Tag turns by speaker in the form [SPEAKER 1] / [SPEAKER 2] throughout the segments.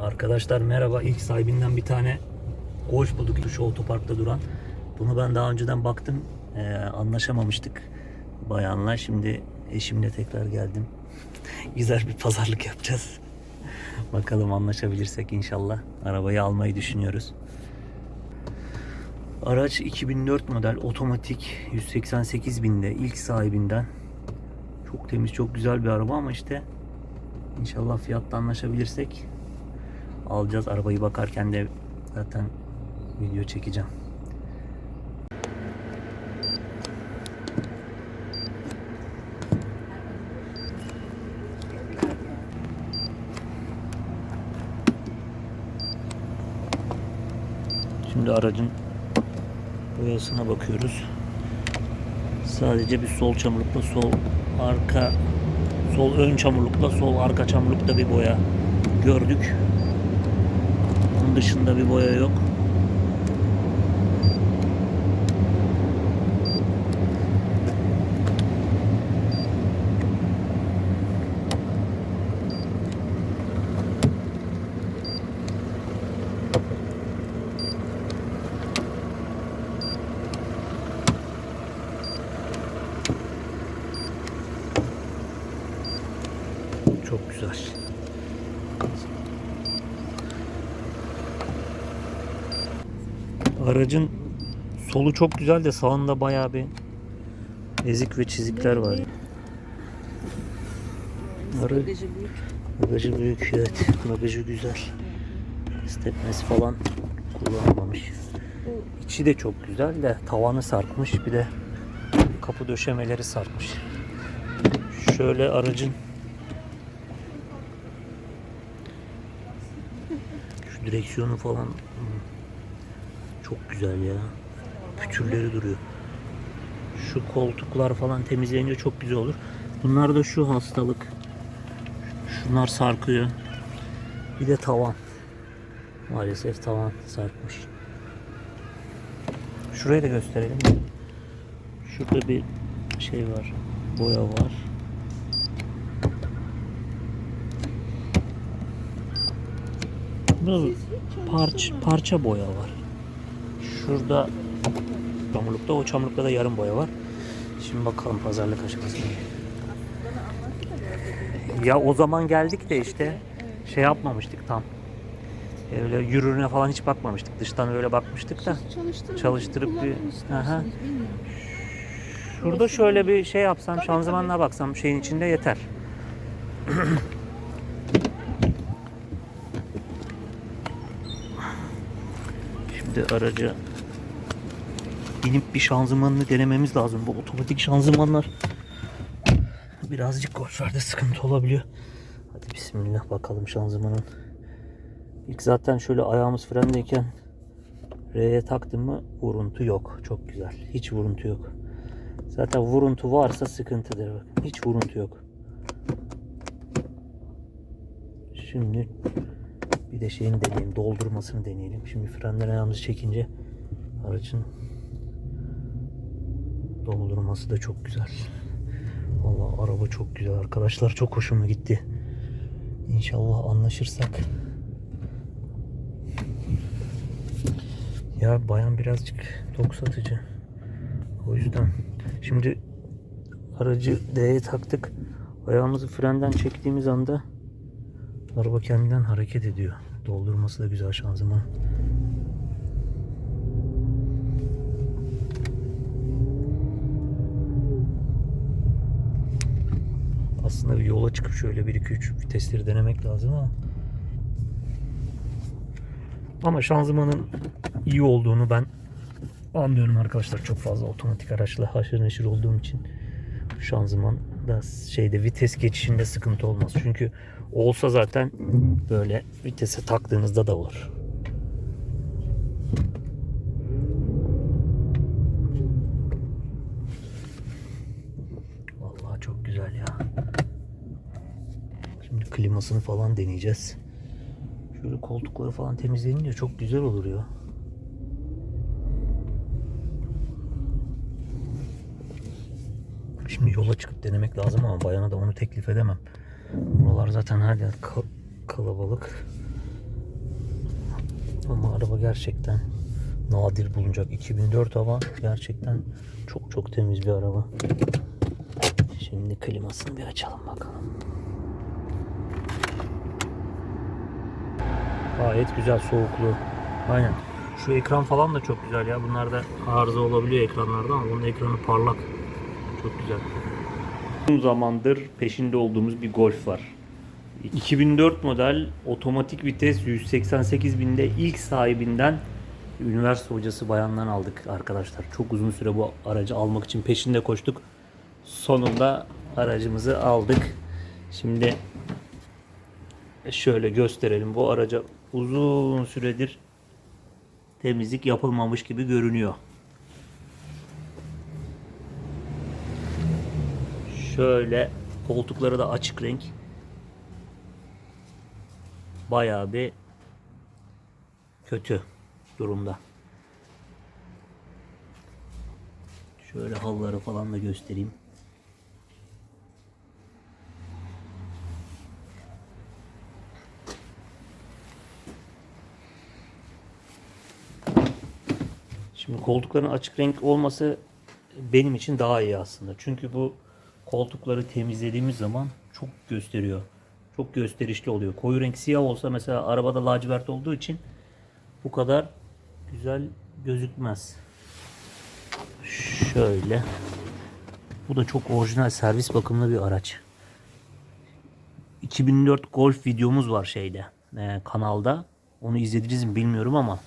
[SPEAKER 1] Arkadaşlar merhaba. İlk sahibinden bir tane Golf bulduk şu otoparkta duran. Bunu ben daha önceden baktım. Ee, anlaşamamıştık bayanla. Şimdi eşimle tekrar geldim. Güzel bir pazarlık yapacağız. Bakalım anlaşabilirsek inşallah. Arabayı almayı düşünüyoruz. Araç 2004 model otomatik 188 binde ilk sahibinden. Çok temiz çok güzel bir araba ama işte inşallah fiyatta anlaşabilirsek alacağız. Arabayı bakarken de zaten video çekeceğim. Şimdi aracın boyasına bakıyoruz. Sadece bir sol çamurlukla sol arka sol ön çamurlukla sol arka çamurlukta bir boya gördük. Dışında bir boya yok. Çok güzel. Aracın solu çok güzel de sağında bayağı bir ezik ve çizikler var. Ara-
[SPEAKER 2] Bagajı büyük.
[SPEAKER 1] Bagajı büyük evet. Bagajı güzel. Stepnesi falan kullanılmamış. İçi de çok güzel de tavanı sarkmış bir de kapı döşemeleri sarkmış. Şöyle aracın şu direksiyonu falan çok güzel ya. Pütürleri duruyor. Şu koltuklar falan temizlenince çok güzel olur. Bunlar da şu hastalık. Şunlar sarkıyor. Bir de tavan. Maalesef tavan sarkmış. Şurayı da gösterelim. Şurada bir şey var. Boya var. Burada parça, parça boya var. Şurada çamurlukta, o çamurlukta da yarım boya var. Şimdi bakalım pazarlık aşamasına. Ya o zaman geldik de işte şey yapmamıştık tam. Öyle yürürüne falan hiç bakmamıştık. Dıştan öyle bakmıştık da.
[SPEAKER 2] Çalıştırıp,
[SPEAKER 1] Çalıştırıp bir- Aha. Şurada şöyle bir şey yapsam, şanzımanla baksam şeyin içinde yeter. Şimdi araca binip bir şanzımanını denememiz lazım. Bu otomatik şanzımanlar birazcık golflerde sıkıntı olabiliyor. Hadi bismillah bakalım şanzımanın. İlk zaten şöyle ayağımız frendeyken R'ye taktım mı vuruntu yok. Çok güzel. Hiç vuruntu yok. Zaten vuruntu varsa sıkıntıdır. Hiç vuruntu yok. Şimdi bir de şeyini deneyelim. Doldurmasını deneyelim. Şimdi frenler ayağımızı çekince aracın doldurması da çok güzel. Vallahi araba çok güzel arkadaşlar. Çok hoşuma gitti. İnşallah anlaşırsak. Ya bayan birazcık tok satıcı. O yüzden. Şimdi aracı D'ye taktık. Ayağımızı frenden çektiğimiz anda araba kendinden hareket ediyor. Doldurması da güzel şanzıman. Aslında bir yola çıkıp şöyle 1-2-3 vitesleri denemek lazım ama ama şanzımanın iyi olduğunu ben anlıyorum arkadaşlar. Çok fazla otomatik araçla haşır neşir olduğum için şanzıman da şeyde vites geçişinde sıkıntı olmaz. Çünkü olsa zaten böyle vitese taktığınızda da olur. Vallahi çok güzel ya. Şimdi klimasını falan deneyeceğiz. Şöyle koltukları falan temizlenince çok güzel olur ya. Şimdi yola çıkıp denemek lazım ama bayana da onu teklif edemem. Buralar zaten her yer ka- kalabalık. Ama araba gerçekten nadir bulunacak. 2004 ama gerçekten çok çok temiz bir araba. Şimdi klimasını bir açalım bakalım. Gayet güzel soğukluğu. Aynen. Şu ekran falan da çok güzel ya. Bunlarda arıza olabiliyor ekranlarda ama bunun ekranı parlak. Çok güzel. Uzun zamandır peşinde olduğumuz bir Golf var. 2004 model otomatik vites 188 binde ilk sahibinden üniversite hocası bayandan aldık arkadaşlar. Çok uzun süre bu aracı almak için peşinde koştuk. Sonunda aracımızı aldık. Şimdi şöyle gösterelim. Bu araca uzun süredir temizlik yapılmamış gibi görünüyor. Şöyle koltukları da açık renk. Bayağı bir kötü durumda. Şöyle halıları falan da göstereyim. Şimdi koltukların açık renk olması benim için daha iyi aslında. Çünkü bu koltukları temizlediğimiz zaman çok gösteriyor. Çok gösterişli oluyor. Koyu renk siyah olsa mesela arabada lacivert olduğu için bu kadar güzel gözükmez. Şöyle. Bu da çok orijinal servis bakımlı bir araç. 2004 Golf videomuz var şeyde e, kanalda. Onu izlediniz mi bilmiyorum ama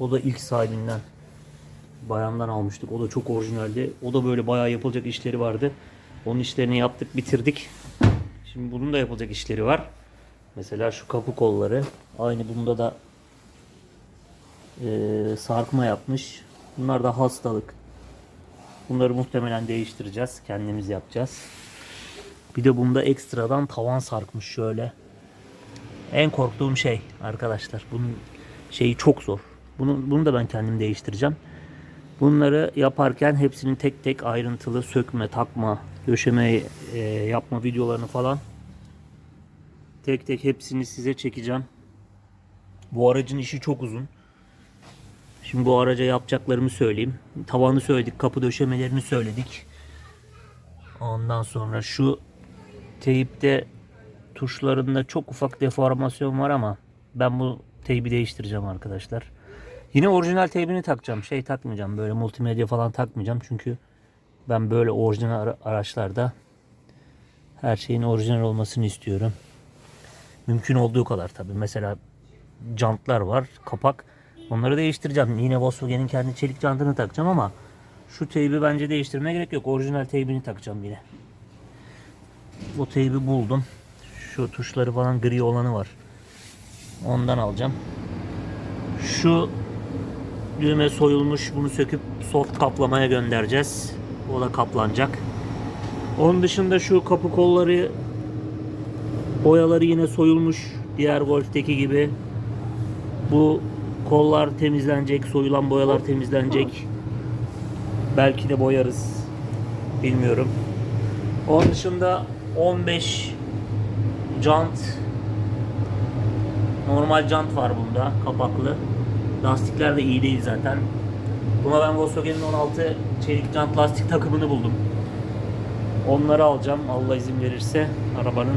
[SPEAKER 1] o da ilk sahibinden bayandan almıştık. O da çok orijinaldi. O da böyle bayağı yapılacak işleri vardı. Onun işlerini yaptık, bitirdik. Şimdi bunun da yapılacak işleri var. Mesela şu kapı kolları. Aynı bunda da e, sarkma yapmış. Bunlar da hastalık. Bunları muhtemelen değiştireceğiz. Kendimiz yapacağız. Bir de bunda ekstradan tavan sarkmış şöyle. En korktuğum şey arkadaşlar. Bunun şeyi çok zor. Bunu, bunu da ben kendim değiştireceğim. Bunları yaparken hepsinin tek tek ayrıntılı sökme, takma, döşeme e, yapma videolarını falan tek tek hepsini size çekeceğim. Bu aracın işi çok uzun. Şimdi bu araca yapacaklarımı söyleyeyim. Tavanı söyledik, kapı döşemelerini söyledik. Ondan sonra şu teyipte tuşlarında çok ufak deformasyon var ama ben bu teybi değiştireceğim arkadaşlar. Yine orijinal teybini takacağım. Şey takmayacağım. Böyle multimedya falan takmayacağım. Çünkü ben böyle orijinal ara- araçlarda her şeyin orijinal olmasını istiyorum. Mümkün olduğu kadar tabii. Mesela jantlar var, kapak. Onları değiştireceğim. Yine Volkswagen'in kendi çelik jantını takacağım ama şu teybi bence değiştirmeye gerek yok. Orijinal teybini takacağım yine. Bu teybi buldum. Şu tuşları falan gri olanı var. Ondan alacağım. Şu düğme soyulmuş. Bunu söküp soft kaplamaya göndereceğiz. O da kaplanacak. Onun dışında şu kapı kolları boyaları yine soyulmuş. Diğer Golf'teki gibi. Bu kollar temizlenecek. Soyulan boyalar temizlenecek. Belki de boyarız. Bilmiyorum. Onun dışında 15 jant normal jant var bunda kapaklı. Lastikler de iyi değil zaten. Buna ben Volkswagen'in 16 çelik jant lastik takımını buldum. Onları alacağım Allah izin verirse arabanın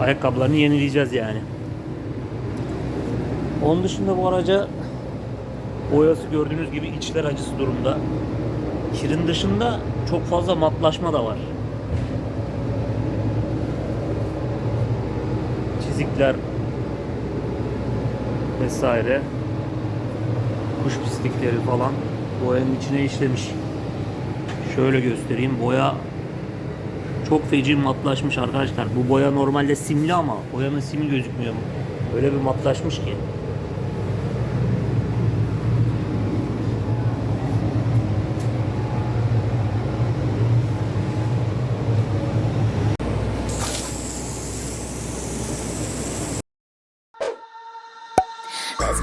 [SPEAKER 1] ayakkabılarını yenileyeceğiz yani. Onun dışında bu araca boyası gördüğünüz gibi içler acısı durumda. Kirin dışında çok fazla matlaşma da var. Çizikler vesaire kuş pislikleri falan boyanın içine işlemiş. Şöyle göstereyim. Boya çok feci matlaşmış arkadaşlar. Bu boya normalde simli ama boyanın simi gözükmüyor. Öyle bir matlaşmış ki.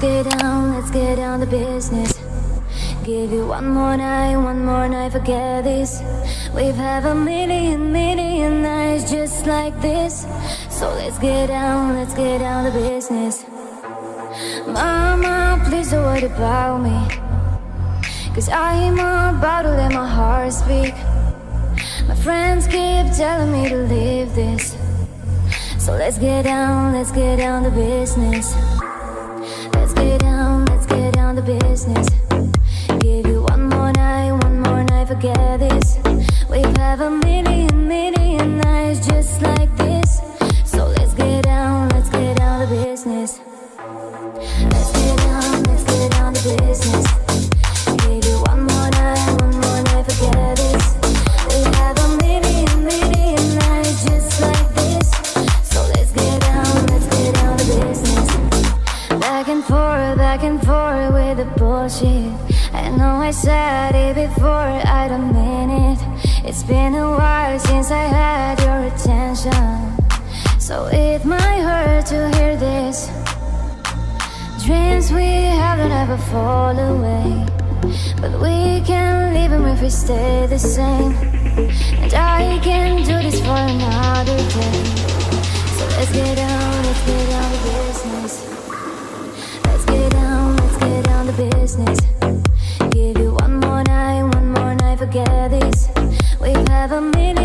[SPEAKER 2] Get down, let's get down to business. Give you one more night, one more night, forget this. We've had a million, million nights just like this. So let's get down, let's get down to business. Mama, please don't worry about me. Cause I'm about to let my heart speak. My friends keep telling me to leave this. So let's get down, let's get down to business. Business. Give you one more night, one more night, forget this. We've had a million, I said it before, I don't mean it. It's been a while since I had your attention. So it might hurt to hear this. Dreams we have don't ever fall away. But we can leave them if we stay the same. And I can do this for another day. So let's get down, let's get down to business. Let's get down, let's get down to business forget this. We have a minute.